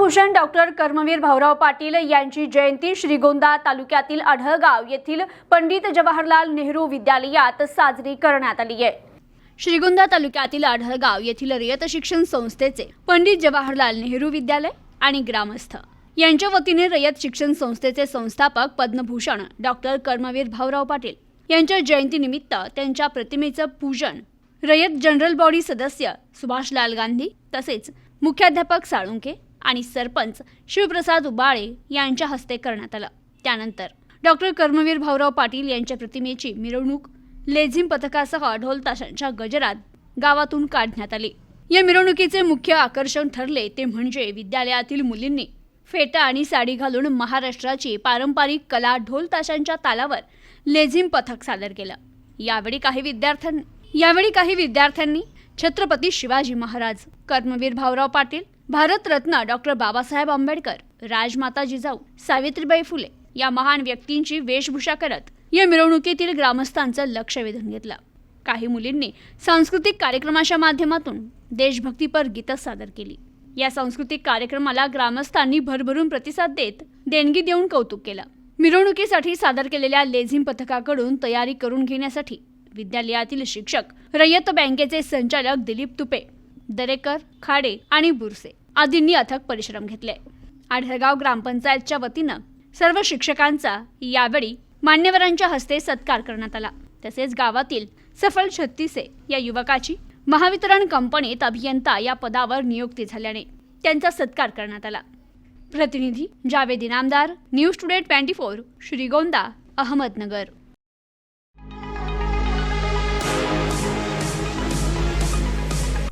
Padma Bhushan doctor Karmaveer Bhaurao Patil यांची जयंती श्रीगोंदा तालुक्यातील आढळगाव येथील पंडित जवाहरलाल नेहरू विद्यालयात साजरी करण्यात आली आहे. श्रीगोंदा तालुक्यातील आढळगाव येथील रयत शिक्षण संस्थेचे पंडित जवाहरलाल नेहरू विद्यालय आणि ग्रामस्थ. यांच्या वतीने रयत शिक्षण संस्थेचे संस्थापक पद्मभूषण डॉक्टर कर्मवीर भाऊराव पाटील यांच्या जयंतीनिमित्त त्यांच्या प्रतिमेचं पूजन रयत जनरल बॉडी सदस्य सुभाषलाल गांधी तसेच मुख्याध्यापक साळुंके आणि सरपंच शिवप्रसाद उबाळे यांच्या हस्ते करण्यात आलं. त्यानंतर डॉक्टर कर्मवीर भाऊराव पाटील यांच्या प्रतिमेची मिरवणूक लेझिम पथकासह ढोल ताशांच्या गजरात गावातून काढण्यात आली. या मिरवणुकीचे मुख्य आकर्षण ठरले ते म्हणजे विद्यालयातील मुलींनी फेटा आणि साडी घालून महाराष्ट्राची पारंपरिक कला ढोल ताशांच्या तालावर लेझिम पथक सादर केलं. यावेळी काही विद्यार्थ्यांनी यावेळी काही विद्यार्थ्यांनी छत्रपती शिवाजी महाराज कर्मवीर भाऊराव पाटील भारतरत्न डॉक्टर बाबासाहेब आंबेडकर राजमाता जिजाऊ सावित्रीबाई फुले या महान व्यक्तींची वेशभूषा करत या मिरवणुकीतील ग्रामस्थांचं लक्ष वेधून घेतलं. काही मुलींनी सांस्कृतिक कार्यक्रमाच्या माध्यमातून देशभक्तीपर गीतं सादर केली. या सांस्कृतिक कार्यक्रमाला ग्रामस्थांनी भरभरून प्रतिसाद देत देणगी देऊन कौतुक केलं. मिरवणुकीसाठी सादर केलेल्या लेझिम पथकाकडून तयारी करून घेण्यासाठी विद्यालयातील शिक्षक रयत बँकेचे संचालक दिलीप तुपे दरेकर खाडे आणि बुरसे आदींनी अथक परिश्रम घेतले. आढळगाव ग्रामपंचायतच्या वतीनं सर्व शिक्षकांचा यावेळी मान्यवरांच्या हस्ते सत्कार करण्यात आला. तसेच गावातील सफल छत्तीसे या युवकाची महावितरण कंपनीत अभियंता या पदावर नियुक्ती झाल्याने त्यांचा सत्कार करण्यात आला. प्रतिनिधी Javed Inamdar news today twenty four Shrigonda Ahmednagar.